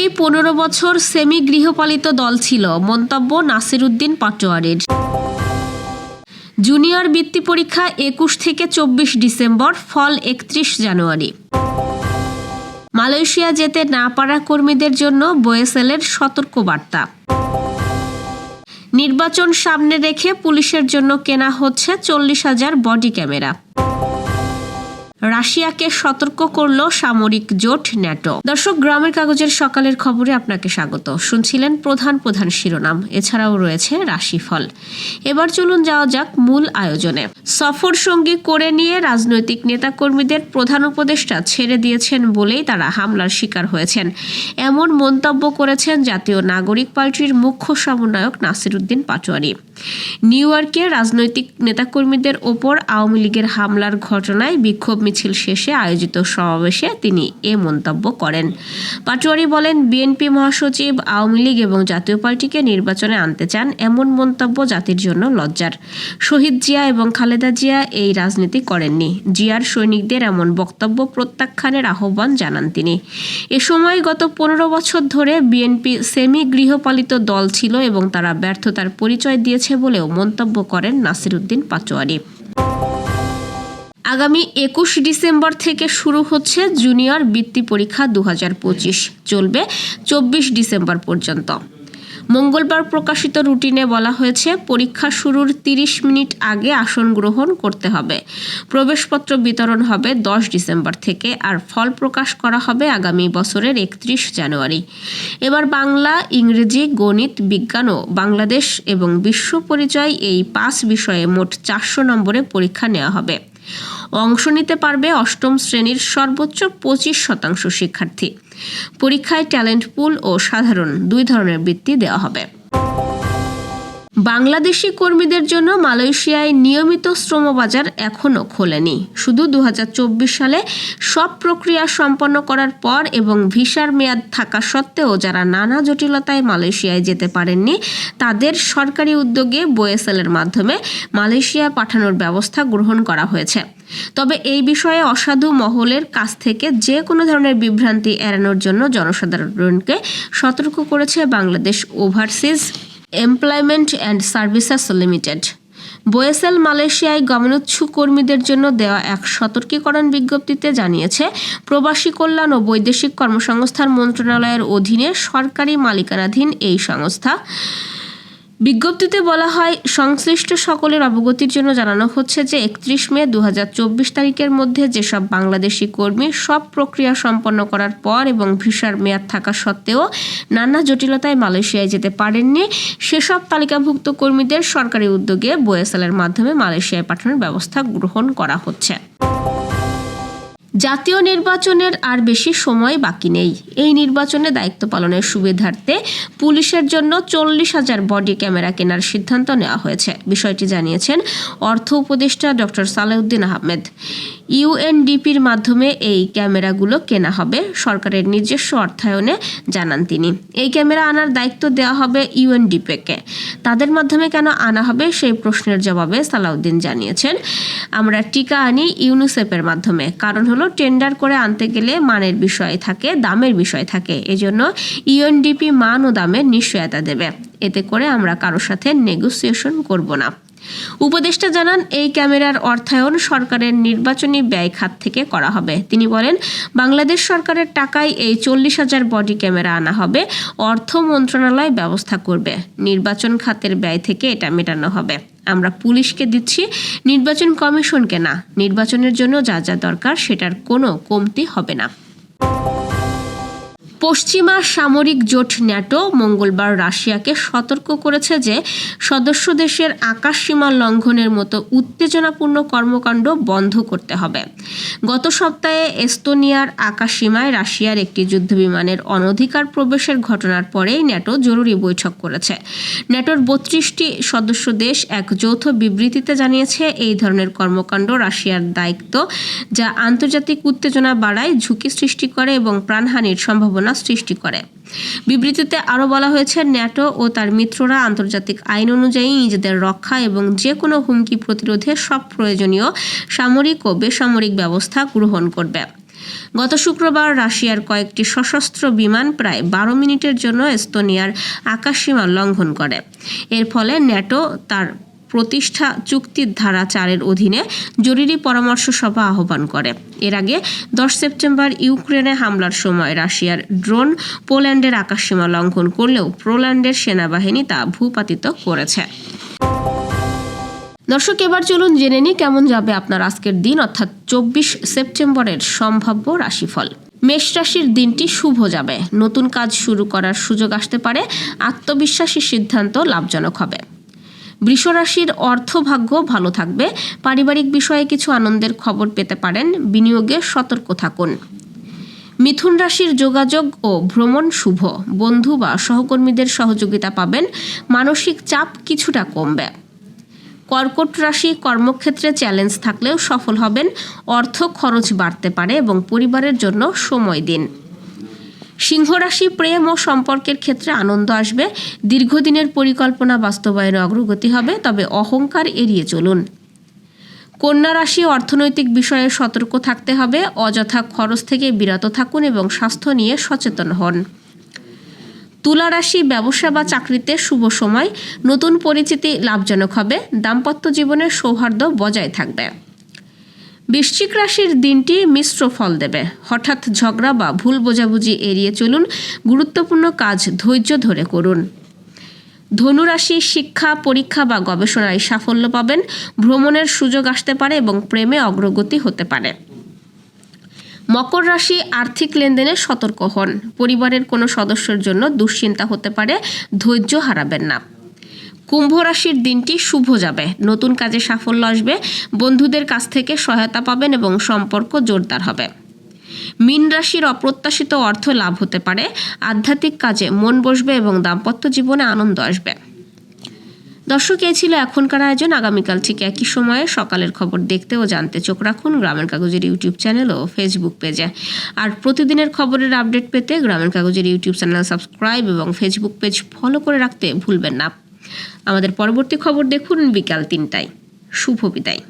BNP পনেরো বছর semi গৃহপালিত দল ছিল, মন্তব্য নাসিরুদ্দিন পাটোয়ারির। জুনিয়র বৃত্তি পরীক্ষা একুশ থেকে চব্বিশ ডিসেম্বর, ফল একত্রিশ জানুয়ারি। মালয়েশিয়া যেতে না পারা কর্মীদের জন্য বোয়েসেলের সতর্ক বার্তা নির্বাচন সামনে রেখে পুলিশের জন্য কেনা হচ্ছে চল্লিশ হাজার বডি ক্যামেরা। রাশিয়াকে সতর্ক করল সামরিক জোট ন্যাটো। দর্শক, গ্রামের কাগজের সকালের খবরে আপনাকে স্বাগত। শুনছিলেন প্রধান প্রধান শিরোনাম, এছাড়াও রয়েছে রাশিফল। এবার চলুন যাওয়া যাক মূল আয়োজনে। সফর সঙ্গী করে নিয়ে রাজনৈতিক নেতাকর্মীদের প্রধান উপদেষ্টা ছেড়ে দিয়েছেন বলেই তারা হামলার শিকার হয়েছেন। এমন মন্তব্য করেছেন জাতীয় নাগরিক পার্টির মুখ্য সমন্বয়ক নাসিরুদ্দিন পাটোয়ারি। নিউ ইয়র্কে রাজনৈতিক নেতাকর্মীদের ওপর আওয়ামী লীগের হামলার ঘটনায় বিক্ষোভ মিছিল শেষে আয়োজিত সমাবেশে তিনি এ মন্তব্য করেন। পাটোয়ারি বলেন, বিএনপি মহাসচিব, আওয়ামী লীগ এবং জাতীয় পার্টিকে নির্বাচনে আনতে চান এমন মন্তব্য জাতির জন্য লজ্জার। শহীদ জিয়া এবং খালেদা জিয়া এই রাজনীতি করেননি। জিয়ার সৈনিকদের এমন বক্তব্য প্রত্যাখ্যানের আহ্বান জানান তিনি। এ সময় গত পনেরো বছর ধরে বিএনপি সেমি গৃহপালিত দল ছিল এবং তারা ব্যর্থতার পরিচয় দিয়েছে বলেও মন্তব্য করেন নাসিরুদ্দিন পাটোয়ারি। আগামী একুশ ডিসেম্বর থেকে শুরু হচ্ছে জুনিয়র বৃত্তি পরীক্ষা দু হাজার পঁচিশ। চলবে চব্বিশ ডিসেম্বর পর্যন্ত। মঙ্গলবার প্রকাশিত রুটিনে বলা হয়েছে, পরীক্ষা শুরুর 30 মিনিট আগে আসন গ্রহণ করতে হবে। প্রবেশপত্র বিতরণ হবে দশ ডিসেম্বর থেকে আর ফল প্রকাশ করা হবে আগামী বছরের একত্রিশ জানুয়ারি। এবার বাংলা, ইংরেজি, গণিত, বিজ্ঞান ও বাংলাদেশ এবং বিশ্ব পরিচয় এই পাঁচ বিষয়ে মোট চারশো নম্বরে পরীক্ষা নেওয়া হবে। অংশ নিতে পারবে অষ্টম শ্রেণির সর্বোচ্চ পঁচিশ শতাংশ শিক্ষার্থী। পরীক্ষায় ট্যালেন্ট পুল ও সাধারণ দুই ধরনের বৃত্তি দেওয়া হবে। বাংলাদেশি কর্মীদের জন্য মালয়েশিয়ায় নিয়মিত শ্রমবাজার এখনও খোলেনি। শুধু দু হাজার চব্বিশ সালে সব প্রক্রিয়া সম্পন্ন করার পর এবং ভিসার মেয়াদ থাকা সত্ত্বেও যারা নানা জটিলতায় মালয়েশিয়ায় যেতে পারেননি, তাদের সরকারি উদ্যোগে বোয়েসেলের মাধ্যমে মালয়েশিয়া পাঠানোর ব্যবস্থা গ্রহণ করা হয়েছে। তবে এই বিষয়ে অসাধু মহলের কাছ থেকে যে কোনো ধরনের বিভ্রান্তি এড়ানোর জন্য জনসাধারণকে সতর্ক করেছে Bangladesh Overseas Employment and Services Limited BOESL মালয়েশিয়ায় গমনোচ্ছু কর্মীদের জন্য দেওয়া এক সতর্কীকরণ বিজ্ঞপ্তিতে জানিয়েছে, প্রবাসী কল্যাণ ও বৈদেশিক কর্মসংস্থান মন্ত্রণালয়ের অধীনে সরকারি মালিকানাধীন এই সংস্থা। বিজ্ঞপ্তিতে বলা হয়, সংশ্লিষ্ট সকলের অবগতির জন্য জানানো হচ্ছে যে একত্রিশ মে দু হাজার চব্বিশ তারিখের মধ্যে যেসব বাংলাদেশি কর্মী সব প্রক্রিয়া সম্পন্ন করার পর এবং ভিসার মেয়াদ থাকা সত্ত্বেও নানা জটিলতায় মালয়েশিয়ায় যেতে পারেননি, সেসব তালিকাভুক্ত কর্মীদের সরকারি উদ্যোগে বোয়েসেলের মাধ্যমে মালয়েশিয়ায় পাঠানোর ব্যবস্থা গ্রহণ করা হচ্ছে। জাতীয় নির্বাচনের আর বেশি সময় বাকি নেই। এই নির্বাচনে দায়িত্ব পালনের সুবিধার্থে পুলিশের জন্য চল্লিশ হাজার বডি ক্যামেরা কেনার সিদ্ধান্ত নেওয়া হয়েছে। বিষয়টি জানিয়েছেন অর্থ উপদেষ্টা ডক্টর সালেউদ্দিন আহমেদ। ইউএনডিপির মাধ্যমে এই ক্যামেরাগুলো কেনা হবে। সরকারের নিজস্ব অর্থায়নে জানান তিনি। এই ক্যামেরা আনার দায়িত্ব দেওয়া হবে ইউএনডিপিকে। তাদের মাধ্যমে কেন আনা হবে সেই প্রশ্নের জবাবে সালাউদ্দিন জানিয়েছেন, আমরা টিকা আনি ইউনিসেফের মাধ্যমে। কারণ হলো টেন্ডার করে আনতে গেলে মানের বিষয় থাকে, দামের বিষয় থাকে। এজন্য ইউএনডিপি মান ও দামের নিশ্চয়তা দেবে। এতে করে আমরা কারোর সাথে নেগোসিয়েশন করব না। উপদেষ্টা জানান, এই ক্যামেরার অর্থায়ন সরকারের নির্বাচনী ব্যয় খাত থেকে করা হবে। তিনি বলেন, বাংলাদেশ সরকারের টাকায় এই চল্লিশ হাজার বডি ক্যামেরা আনা হবে। অর্থ মন্ত্রণালয় ব্যবস্থা করবে। নির্বাচন খাতের ব্যয় থেকে এটা মেটানো হবে। আমরা পুলিশকে দিচ্ছি, নির্বাচন কমিশনকে না। নির্বাচনের জন্য যা যা দরকার, সেটার কোনো কমতি হবে না। পশ্চিমা সামরিক জোট ন্যাটো মঙ্গলবার রাশিয়াকে সতর্ক করেছে যে সদস্য দেশের আকাশসীমা লঙ্ঘনের মতো উত্তেজনাপূর্ণ কর্মকাণ্ড বন্ধ করতে হবে। গত সপ্তাহে এস্তোনিয়ার আকাশসীমায় রাশিয়ার একটি যুদ্ধবিমানের অনধিকার প্রবেশের ঘটনার পরেই ন্যাটো জরুরি বৈঠক করেছে। ন্যাটোর বত্রিশটি সদস্য দেশ এক যৌথ বিবৃতিতে জানিয়েছে, এই ধরনের কর্মকাণ্ড রাশিয়ার দায়িত্ব, যা আন্তর্জাতিক উত্তেজনা বাড়ায় ঝুঁকি সৃষ্টি করে এবং প্রাণহানির সম্ভাবনা সৃষ্টি করে। বিবৃতিতে আরও বলা হয়েছে, ন্যাটো ও তার মিত্ররা আন্তর্জাতিক আইন অনুযায়ী নিজেদের রক্ষা এবং যে কোনো হুমকি প্রতিরোধে সব প্রয়োজনীয় সামরিক ও বেসামরিক ব্যবস্থা গ্রহণ করবে। গত শুক্রবার রাশিয়ার কয়েকটি সশস্ত্র বিমান প্রায় বারো মিনিটের জন্য এস্তোনিয়ার আকাশসীমা লঙ্ঘন করে। এর ফলে ন্যাটো তার প্রতিষ্ঠা চুক্তির ধারা চারের অধীনে জরুরি পরামর্শ সভা আহ্বান করে। এর আগে দশ সেপ্টেম্বর ইউক্রেনে হামলার সময় রাশিয়ার ড্রোন পোল্যান্ডের আকাশসীমা লঙ্ঘন করলেও পোল্যান্ডের সেনাবাহিনী তা ভূপাতিত করেছে। দর্শক, এবার চলুন জেনে নিই কেমন যাবে আপনার আজকের দিন, অর্থাৎ চব্বিশ সেপ্টেম্বরের সম্ভাব্য রাশিফল। মেষ রাশির দিনটি শুভ যাবে। নতুন কাজ শুরু করার সুযোগ আসতে পারে। আত্মবিশ্বাসী সিদ্ধান্ত লাভজনক হবে। বৃষ রাশির অর্থভাগ্য ভালো থাকবে। পারিবারিক বিষয়ে কিছু আনন্দের খবর পেতে পারেন। বিনিয়োগে সতর্ক থাকুন। মিথুন রাশির যোগাযোগ ও ভ্রমণ শুভ। বন্ধু বা সহকর্মীদের সহযোগিতা পাবেন। মানসিক চাপ কিছুটা কমবে। কর্কট রাশি কর্মক্ষেত্রে চ্যালেঞ্জ থাকলেও সফল হবেন। অর্থ খরচ বাড়তে পারে এবং পরিবারের জন্য সময় দিন। সিংহ রাশি প্রেম ও সম্পর্কের ক্ষেত্রে আনন্দ আসবে। দীর্ঘদিনের পরিকল্পনা বাস্তবায়নে অগ্রগতি হবে, তবে অহংকার এড়িয়ে চলুন। কন্যা রাশি অর্থনৈতিক বিষয়ে সতর্ক থাকতে হবে, অযথা খরচ থেকে বিরত থাকুন এবং স্বাস্থ্য নিয়ে সচেতন হন। তুলা রাশি ব্যবসা বা চাকরিতে শুভ সময়, নতুন পরিচিতি লাভজনক হবে, দাম্পত্য জীবনের সৌহার্দ্য বজায় থাকবে। বৃশ্চিক রাশির দিনটি মিশ্র ফল দেবে। হঠাৎ ঝগড়া বা ভুল বোঝাবুঝি এড়িয়ে চলুন, গুরুত্বপূর্ণ কাজ ধৈর্য ধরে করুন। ধনুরাশি শিক্ষা, পরীক্ষা বা গবেষণায় সাফল্য পাবেন, ভ্রমণের সুযোগ আসতে পারে এবং প্রেমে অগ্রগতি হতে পারে। মকর রাশি আর্থিক লেনদেনে সতর্ক হন, পরিবারের কোনো সদস্যের জন্য দুশ্চিন্তা হতে পারে, ধৈর্য হারাবেন না। কুম্ভ রাশির দিনটি শুভ যাবে। নতুন কাজে সাফল্য আসবে। বন্ধুদের কাছ থেকে সহায়তা পাবেন এবং সম্পর্ক জোরদার হবে। মীন রাশির অপ্রত্যাশিত অর্থ লাভ হতে পারে। আধ্যাত্মিক কাজে মন বসবে এবং দাম্পত্য জীবনে আনন্দ আসবে। দর্শক, এই ছিল এখনকার আয়োজন। আগামীকাল ঠিক একই সময়ে সকালের খবর দেখতে ও জানতে চোখ রাখুন গ্রামের কাগজের ইউটিউব চ্যানেল ও ফেসবুক পেজে। আর প্রতিদিনের খবরের আপডেট পেতে গ্রামের কাগজের ইউটিউব চ্যানেল সাবস্ক্রাইব এবং ফেসবুক পেজ ফলো করে রাখতে ভুলবেন না। আমাদের পরবর্তী খবর দেখুন বিকাল তিনটায়। শুভ বিদায়।